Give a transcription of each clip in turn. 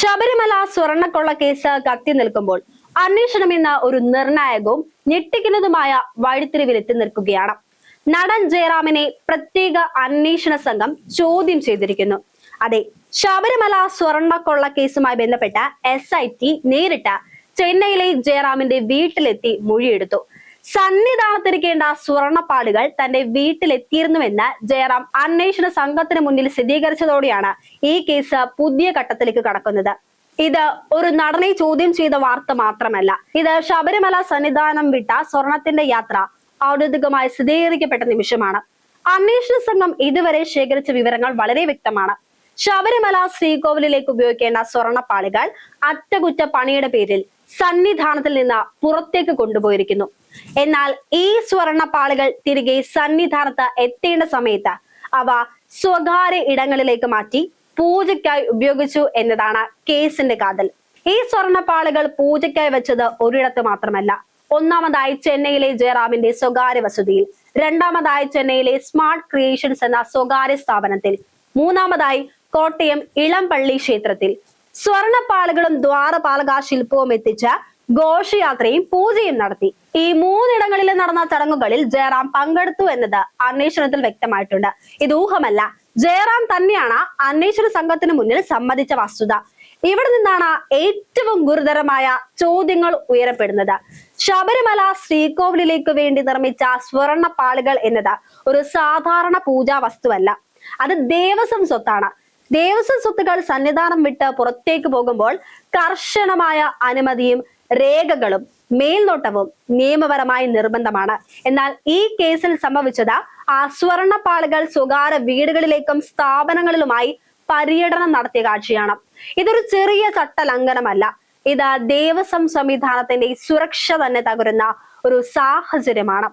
Sabarimala സ്വർണക്കൊള്ള case കത്തി നിൽക്കുമ്പോൾ അന്വേഷണം എന്ന ഒരു നിർണായകവും ഞെട്ടിക്കുന്നതുമായ വഴിത്തിരിവിലെത്തി നിൽക്കുകയാണ്. നടൻ ജയറാമിനെ പ്രത്യേക അന്വേഷണ സംഘം ചോദ്യം ചെയ്തിരിക്കുന്നു. അതെ ശബരിമല സ്വർണക്കൊള്ള കേസുമായി ബന്ധപ്പെട്ട എസ് ഐ ടി നേരിട്ട് ചെന്നൈയിലെ ജയറാമിന്റെ വീട്ടിലെത്തി മൊഴിയെടുത്തു. സന്നിധാനത്തിരിക്കേണ്ട സ്വർണപ്പാടുകൾ തന്റെ വീട്ടിലെത്തിയിരുന്നുവെന്ന് ജയറാം അന്വേഷണ സംഘത്തിന് മുന്നിൽ സ്ഥിരീകരിച്ചതോടെയാണ് ഈ കേസ് പുതിയ ഘട്ടത്തിലേക്ക് കടക്കുന്നത്. ഇത് ഒരു നടനെ ചോദ്യം ചെയ്ത വാർത്ത മാത്രമല്ല. ഇത് ശബരിമല സന്നിധാനം വിട്ട സ്വർണത്തിന്റെ യാത്ര ഔദ്യോഗികമായി സ്ഥിരീകരിക്കപ്പെട്ട നിമിഷമാണ്. അന്വേഷണ സംഘം ഇതുവരെ ശേഖരിച്ച വിവരങ്ങൾ വളരെ വ്യക്തമാണ്. ശബരിമല ശ്രീകോവിലേക്ക് ഉപയോഗിക്കേണ്ട സ്വർണപ്പാളികൾ അറ്റകുറ്റ പണിയുടെ പേരിൽ സന്നിധാനത്തിൽ നിന്ന് പുറത്തേക്ക് കൊണ്ടുപോയിരിക്കുന്നു. എന്നാൽ ഈ സ്വർണപ്പാളികൾ തിരികെ സന്നിധാനത്ത് എത്തേണ്ട സമയത്ത് അവ സ്വകാര്യ ഇടങ്ങളിലേക്ക് മാറ്റി പൂജയ്ക്കായി ഉപയോഗിച്ചു എന്നതാണ് കേസിന്റെ കാതൽ. ഈ സ്വർണപ്പാളികൾ പൂജയ്ക്കായി വെച്ചത് ഒരിടത്ത് മാത്രമല്ല. ഒന്നാമതായി ചെന്നൈയിലെ ജയറാമിന്റെ സ്വകാര്യ വസതിയിൽ രണ്ടാമതായി ചെന്നൈയിലെ സ്മാർട്ട് ക്രിയേഷൻസ് എന്ന സ്വകാര്യ സ്ഥാപനത്തിൽ മൂന്നാമതായി കോട്ടയം ഇളംപള്ളി ക്ഷേത്രത്തിൽ. സ്വർണപ്പാളുകളും ദ്വാരപാലക ശില്പവും എത്തിച്ച ഘോഷയാത്രയും പൂജയും നടത്തി. ഈ മൂന്നിടങ്ങളിൽ നടന്ന ചടങ്ങുകളിൽ ജയറാം പങ്കെടുത്തു എന്നത് അന്വേഷണത്തിൽ വ്യക്തമായിട്ടുണ്ട്. ഇത് ഊഹമല്ല. ജയറാം തന്നെയാണ് അന്വേഷണ സംഘത്തിന് മുന്നിൽ സമ്മതിച്ച വസ്തുത. ഇവിടെ നിന്നാണ് ഏറ്റവും ഗുരുതരമായ ചോദ്യങ്ങൾ ഉയരപ്പെടുന്നത്. ശബരിമല ശ്രീകോവിലേക്ക് വേണ്ടി നിർമ്മിച്ച സ്വർണ പാളികൾ എന്നത് ഒരു സാധാരണ പൂജാ വസ്തുവല്ല. അത് ദേവസ്വം സ്വത്താണ്. ദേവസ്വം സ്വത്തുകൾ സന്നിധാനം വിട്ട് പുറത്തേക്ക് പോകുമ്പോൾ കർശനമായ അനുമതിയും രേഖകളും മേൽനോട്ടവും നിയമപരമായി നിർബന്ധമാണ്. എന്നാൽ ഈ കേസിൽ സംഭവിച്ചത് ആ സ്വർണപ്പാളുകൾ സ്വകാര്യ വീടുകളിലേക്കും സ്ഥാപനങ്ങളിലുമായി പര്യടനം നടത്തിയ കാഴ്ചയാണ്. ഇതൊരു ചെറിയ ചട്ടലംഘനമല്ല. ഇത് ദേവസ്വം സംവിധാനത്തിന്റെ സുരക്ഷ തന്നെ തകരുന്ന ഒരു സാഹചര്യമാണ്.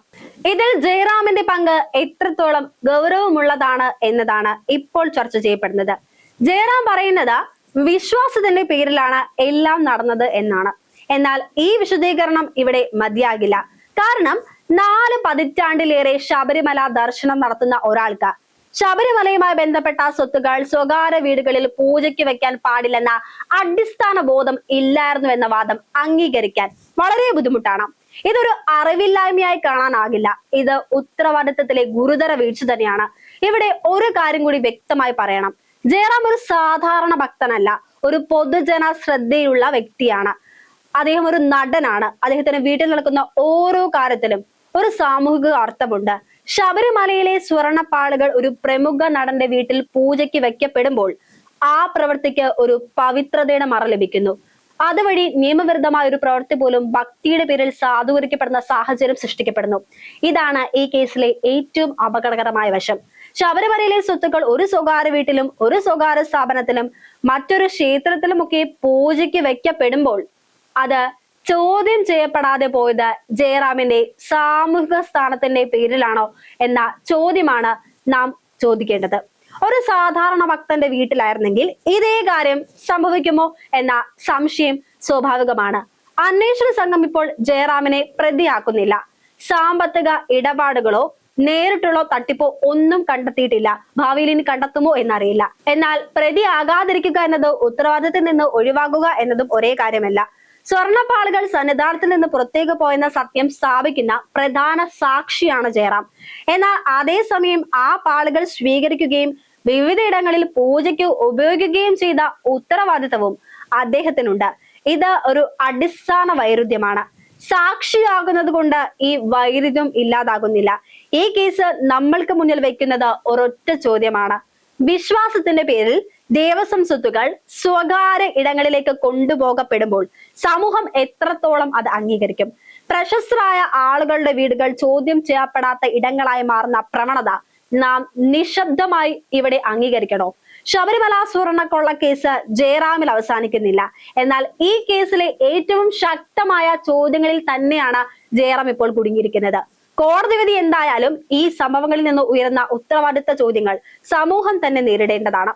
ഇതിൽ ജയറാമിന്റെ പങ്ക് എത്രത്തോളം ഗൗരവമുള്ളതാണ് എന്നതാണ് ഇപ്പോൾ ചർച്ച ചെയ്യപ്പെടുന്നത്. ജയറാം പറയുന്നത് വിശ്വാസത്തിന്റെ പേരിലാണ് എല്ലാം നടന്നത് എന്നാണ്. എന്നാൽ ഈ വിശദീകരണം ഇവിടെ മതിയാകില്ല. കാരണം നാല് പതിറ്റാണ്ടിലേറെ ശബരിമല ദർശനം നടത്തുന്ന ഒരാൾക്ക് ശബരിമലയുമായി ബന്ധപ്പെട്ട സ്വത്തുകൾ സ്വകാര്യ വീടുകളിൽ പൂജയ്ക്ക് വെക്കാൻ പാടില്ലെന്ന അടിസ്ഥാന ബോധം ഇല്ലായിരുന്നു എന്ന വാദം അംഗീകരിക്കാൻ വളരെ ബുദ്ധിമുട്ടാണ്. ഇതൊരു അറിവില്ലായ്മയായി കാണാനാകില്ല. ഇത് ഉത്തരവാദിത്തത്തിലെ ഗുരുതര വീഴ്ച തന്നെയാണ്. ഇവിടെ ഒരു കാര്യം കൂടി വ്യക്തമായി പറയണം. ജയറാം ഒരു സാധാരണ ഭക്തനല്ല ഒരു പൊതുജന ശ്രദ്ധയുള്ള വ്യക്തിയാണ്. അദ്ദേഹം ഒരു നടനാണ്. അദ്ദേഹത്തിന് വീട്ടിൽ നടക്കുന്ന ഓരോ കാര്യത്തിലും ഒരു സാമൂഹിക അർത്ഥമുണ്ട്. ശബരിമലയിലെ സ്വർണപ്പാളുകൾ ഒരു പ്രമുഖ നടന്റെ വീട്ടിൽ പൂജയ്ക്ക് വെക്കപ്പെടുമ്പോൾ ആ പ്രവൃത്തിക്ക് ഒരു പവിത്രതയുടെ മറ ലഭിക്കുന്നു. അതുവഴി നിയമവിരുദ്ധമായ ഒരു പ്രവൃത്തി പോലും ഭക്തിയുടെ പേരിൽ സാധൂകരിക്കപ്പെടുന്ന സാഹചര്യം സൃഷ്ടിക്കപ്പെടുന്നു. ഇതാണ് ഈ കേസിലെ ഏറ്റവും അപകടകരമായ വശം. ശബരിമലയിലെ സ്വത്തുക്കൾ ഒരു സ്വകാര്യ വീട്ടിലും ഒരു സ്വകാര്യ സ്ഥാപനത്തിലും മറ്റൊരു ക്ഷേത്രത്തിലുമൊക്കെ പൂജയ്ക്ക് വെക്കപ്പെടുമ്പോൾ അത് ചോദ്യം ചെയ്യപ്പെടാതെ പോയത് ജയറാമിന്റെ സാമൂഹിക സ്ഥാനത്തിന്റെ പേരിലാണോ എന്ന ചോദ്യമാണ് നാം ചോദിക്കേണ്ടത്. ഒരു സാധാരണ ഭക്തന്റെ വീട്ടിലായിരുന്നെങ്കിൽ ഇതേ കാര്യം സംഭവിക്കുമോ എന്ന സംശയം സ്വാഭാവികമാണ്. അന്വേഷണ സംഘം ഇപ്പോൾ ജയറാമിനെ പ്രതിയാക്കുന്നില്ല. സാമ്പത്തിക ഇടപാടുകളോ നേരിട്ടുള്ള തട്ടിപ്പോ ഒന്നും കണ്ടെത്തിയിട്ടില്ല. ഭാവിയിൽ ഇനി കണ്ടെത്തുമോ എന്നറിയില്ല. എന്നാൽ പ്രതിയാകാതിരിക്കുക എന്നത് ഉത്തരവാദിത്തത്തിൽ നിന്ന് ഒഴിവാകുക എന്നതും ഒരേ കാര്യമല്ല. സ്വർണപ്പാളുകൾ സന്നിധാനത്തിൽ നിന്ന് പുറത്തേക്ക് പോയെന്ന സത്യം സ്ഥാപിക്കുന്ന പ്രധാന സാക്ഷിയാണ് ജയറാം. എന്നാൽ അതേസമയം ആ പാളുകൾ സ്വീകരിക്കുകയും വിവിധയിടങ്ങളിൽ പൂജയ്ക്ക് ഉപയോഗിക്കുകയും ചെയ്ത ഉത്തരവാദിത്തവും അദ്ദേഹത്തിനുണ്ട്. ഇത് ഒരു അടിസ്ഥാന വൈരുദ്ധ്യമാണ്. സാക്ഷിയാകുന്നത് കൊണ്ട് ഈ വൈരുദ്ധ്യം ഇല്ലാതാകുന്നില്ല. ഈ കേസ് നമ്മൾക്ക് മുന്നിൽ വെക്കുന്നത് ഒരൊറ്റ ചോദ്യമാണ്. വിശ്വാസത്തിന്റെ പേരിൽ ദേവസ്വം സ്വത്തുകൾ സ്വകാര്യ ഇടങ്ങളിലേക്ക് കൊണ്ടുപോകപ്പെടുമ്പോൾ സമൂഹം എത്രത്തോളം അത് അംഗീകരിക്കും? പ്രശസ്തരായ ആളുകളുടെ വീടുകൾ ചോദ്യം ചെയ്യപ്പെടാത്ത ഇടങ്ങളായി മാറുന്ന പ്രവണത നാം നിശബ്ദമായി ഇവിടെ അംഗീകരിക്കണോ? ശബരിമല സ്വർണക്കൊള്ള കേസ് ജയറാമിൽ അവസാനിക്കുന്നില്ല. എന്നാൽ ഈ കേസിലെ ഏറ്റവും ശക്തമായ ചോദ്യങ്ങളിൽ തന്നെയാണ് ജയറാം ഇപ്പോൾ കുടുങ്ങിയിരിക്കുന്നത്. കോടതി വിധി എന്തായാലും ഈ സംഭവങ്ങളിൽ നിന്ന് ഉയർന്ന ഉത്തരവാദിത്ത ചോദ്യങ്ങൾ സമൂഹം തന്നെ നേരിടേണ്ടതാണ്.